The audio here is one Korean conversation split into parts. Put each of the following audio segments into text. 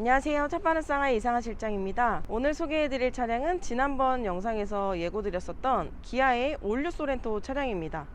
안녕하세요. 첫바른 쌍화의 이상한 실장입니다. 오늘 소개해드릴 차량은 지난번 영상에서 예고드렸었던 기아의 올류 소렌토 차량입니다.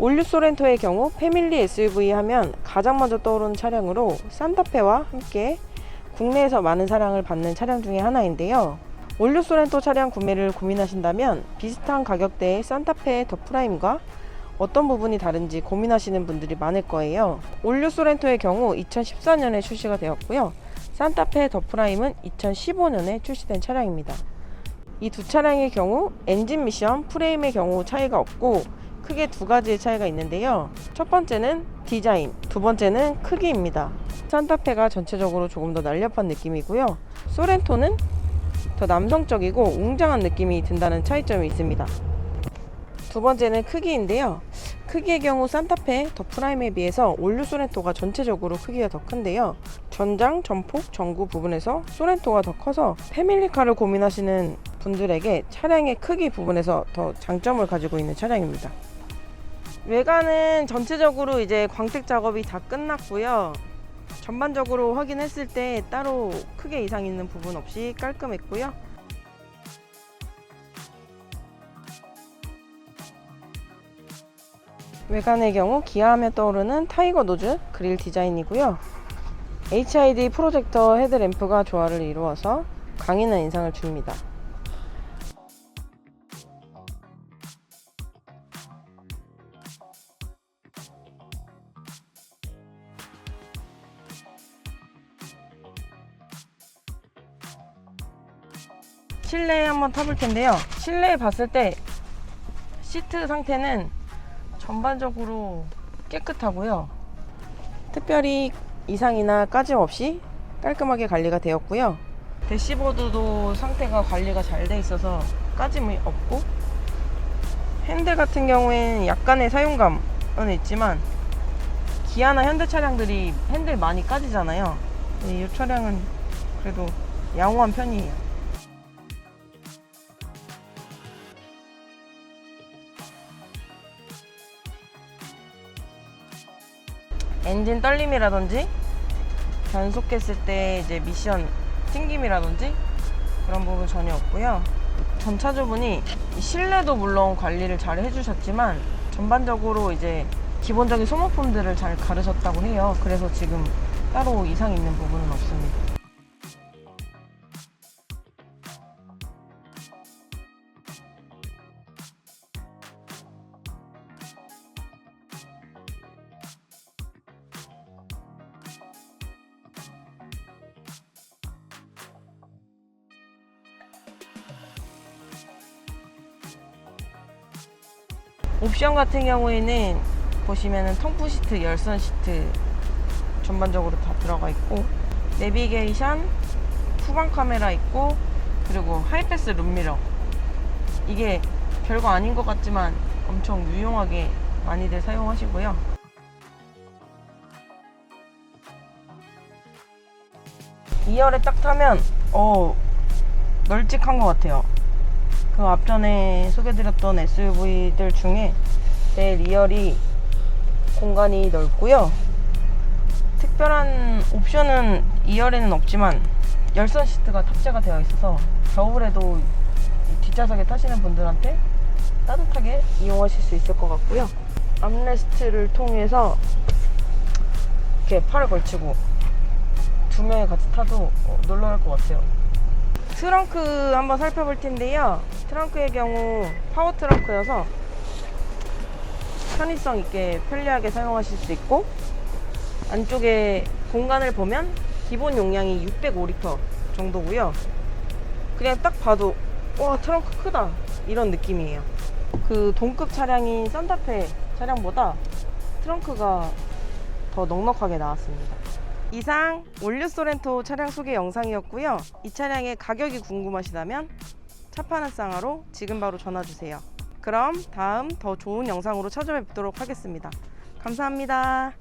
올류 소렌토의 경우 패밀리 SUV 하면 가장 먼저 떠오르는 차량으로 산타페와 함께 국내에서 많은 사랑을 받는 차량 중에 하나인데요. 올류 소렌토 차량 구매를 고민하신다면 비슷한 가격대의 산타페 더 프라임과 어떤 부분이 다른지 고민하시는 분들이 많을 거예요. 올류 소렌토의 경우 2014년에 출시가 되었고요. 산타페 더 프라임은 2015년에 출시된 차량입니다. 이 두 차량의 경우 엔진 미션, 프레임의 경우 차이가 없고 크게 두 가지의 차이가 있는데요. 첫 번째는 디자인, 두 번째는 크기입니다. 산타페가 전체적으로 조금 더 날렵한 느낌이고요. 소렌토는 더 남성적이고 웅장한 느낌이 든다는 차이점이 있습니다. 두 번째는 크기인데요. 크기의 경우 산타페 더 프라임에 비해서 올류 소렌토가 전체적으로 크기가 더 큰데요. 전장, 전폭, 전구 부분에서 소렌토가 더 커서 패밀리카를 고민하시는 분들에게 차량의 크기 부분에서 더 장점을 가지고 있는 차량입니다. 외관은 전체적으로 이제 광택 작업이 다 끝났고요. 전반적으로 확인했을 때 따로 크게 이상 있는 부분 없이 깔끔했고요. 외관의 경우 기아하면 떠오르는 타이거 노즈 그릴 디자인이고요. HID 프로젝터 헤드램프가 조화를 이루어서 강인한 인상을 줍니다. 실내에 한번 타볼 텐데요. 실내에 봤을 때 시트 상태는 전반적으로 깨끗하고요. 특별히 이상이나 까짐 없이 깔끔하게 관리가 되었고요. 대시보드도 상태가 관리가 잘 돼 있어서 까짐이 없고 핸들 같은 경우에는 약간의 사용감은 있지만 기아나 현대 차량들이 핸들 많이 까지잖아요. 이 차량은 그래도 양호한 편이에요. 엔진 떨림이라든지 변속했을 때 이제 미션 튕김이라든지 그런 부분 전혀 없고요. 전 차주분이 이 실내도 물론 관리를 잘 해주셨지만 전반적으로 이제 기본적인 소모품들을 잘 가르셨다고 해요. 그래서 지금 따로 이상 있는 부분은 없습니다. 옵션 같은 경우에는 보시면은 통풍 시트, 열선 시트 전반적으로 다 들어가 있고 내비게이션, 후방 카메라 있고 그리고 하이패스 룸미러 이게 별거 아닌 것 같지만 엄청 유용하게 많이들 사용하시고요. 이열에딱 타면 어 널찍한 것 같아요. 그 앞전에 소개드렸던 SUV들 중에 제일 2열이 공간이 넓고요. 특별한 옵션은 2열에는 없지만 열선 시트가 탑재가 되어 있어서 겨울에도 이 뒷좌석에 타시는 분들한테 따뜻하게 이용하실 수 있을 것 같고요. 암레스트를 통해서 이렇게 팔을 걸치고 두 명이 같이 타도 어, 놀랄 것 같아요. 트렁크 한번 살펴볼 텐데요. 트렁크의 경우 파워 트렁크여서 편의성 있게 편리하게 사용하실 수 있고 안쪽에 공간을 보면 기본 용량이 605리터 정도고요. 그냥 딱 봐도 와 트렁크 크다 이런 느낌이에요. 그 동급 차량인 산타페 차량보다 트렁크가 더 넉넉하게 나왔습니다. 이상 올류 소렌토 차량 소개 영상이었고요. 이 차량의 가격이 궁금하시다면 차파는 쌍화로 지금 바로 전화 주세요. 그럼 다음 더 좋은 영상으로 찾아뵙도록 하겠습니다. 감사합니다.